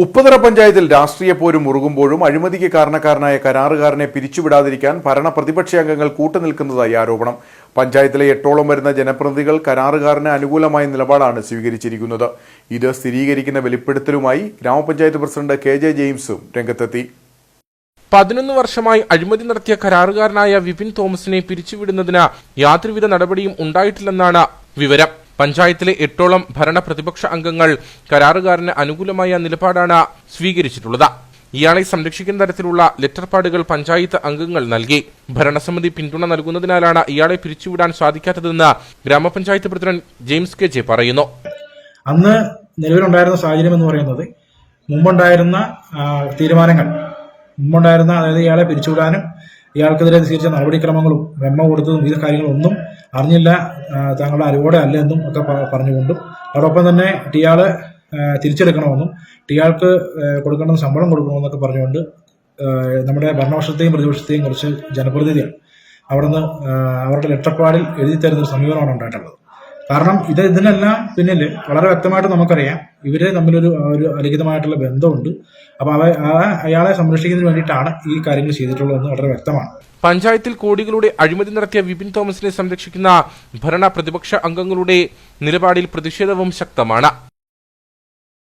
ഉപ്പുതറ പഞ്ചായത്തിൽ രാഷ്ട്രീയ പോരും മുറുകുമ്പോഴും അഴിമതിക്ക് കാരണക്കാരനായ കരാറുകാരനെ പിരിച്ചുവിടാതിരിക്കാൻ ഭരണ പ്രതിപക്ഷ അംഗങ്ങൾ കൂട്ടുനിൽക്കുന്നതായി ആരോപണം. പഞ്ചായത്തിലെ എട്ടോളം വരുന്ന ജനപ്രതിനിധികൾ കരാറുകാരന് അനുകൂലമായ നിലപാടാണ് സ്വീകരിച്ചിരിക്കുന്നത്. ഇത് സ്ഥിരീകരിക്കുന്ന വെളിപ്പെടുത്തലുമായി ഗ്രാമപഞ്ചായത്ത് പ്രസിഡന്റ് കെ ജെ ജെയിംസും രംഗത്തെത്തി. പതിനൊന്ന് വർഷമായി അഴിമതി നടത്തിയ കരാറുകാരനായ വിപിൻ തോമസിനെ പിരിച്ചുവിടുന്നതിന് യാതൊരുവിധ നടപടിയും ഉണ്ടായിട്ടില്ലെന്നാണ് വിവരം. പഞ്ചായത്തിലെ എട്ടോളം ഭരണ പ്രതിപക്ഷ അംഗങ്ങൾ കരാറുകാരന് അനുകൂലമായ നിലപാടാണ് സ്വീകരിച്ചിട്ടുള്ളത്. ഇയാളെ സംരക്ഷിക്കുന്ന തരത്തിലുള്ള ലെറ്റർ പാഡുകൾ പഞ്ചായത്ത് അംഗങ്ങൾ നൽകി. ഭരണസമിതി പിന്തുണ നൽകുന്നതിനാലാണ് ഇയാളെ പിരിച്ചുവിടാൻ സാധിക്കാത്തതെന്ന് ഗ്രാമപഞ്ചായത്ത് പ്രസിഡന്റ് ജെയിംസ് കെ ജെ പറയുന്നു. അന്ന് നിലവിലുണ്ടായിരുന്ന സാഹചര്യം എന്ന് പറയുന്നത് മുമ്പുണ്ടായിരുന്ന തീരുമാനങ്ങൾ മുമ്പുണ്ടായിരുന്ന അതായത് ഇയാളെ പിരിച്ചുവിടാനും ഇയാൾക്കെതിരെ സ്വീകരിച്ച നടപടിക്രമങ്ങളും വെമ്മ കൊടുത്തതും ഈ കാര്യങ്ങളൊന്നും അറിഞ്ഞില്ല താങ്കളുടെ അറിവോടെ അല്ല എന്നും ഒക്കെ പറഞ്ഞുകൊണ്ടും. അതോടൊപ്പം തന്നെ ടിയാൾ തിരിച്ചെടുക്കണമെന്നും ടിയാൾക്ക് കൊടുക്കേണ്ട ശമ്പളം കൊടുക്കണമെന്നൊക്കെ പറഞ്ഞുകൊണ്ട് നമ്മുടെ ഭരണപക്ഷത്തെയും പ്രതിപക്ഷത്തെയും കുറച്ച് ജനപ്രതിനിധികൾ അവിടുന്ന് അവരുടെ ലെറ്റർപാടിൽ എഴുതി തരുന്ന സമീപനമാണ് ഉണ്ടായിട്ടുള്ളത്. കാരണം ഇത് ഇതിനെല്ലാം പിന്നിൽ വളരെ വ്യക്തമായിട്ട് നമുക്കറിയാം ഇവരെ തമ്മിലൊരു ഒരു അലിഖിതമായിട്ടുള്ള ബന്ധമുണ്ട്. അപ്പൊ അവ അയാളെ സംരക്ഷിക്കുന്നതിന് വേണ്ടിയിട്ടാണ് ഈ കാര്യങ്ങൾ ചെയ്തിട്ടുള്ളതെന്ന് വളരെ വ്യക്തമാണ്. പഞ്ചായത്തിൽ കോടികളുടെ അഴിമതി നടത്തിയ വിപിൻ തോമസിനെ സംരക്ഷിക്കുന്ന ഭരണ പ്രതിപക്ഷ അംഗങ്ങളുടെ നിലപാടിൽ പ്രതിഷേധവും ശക്തമാണ്.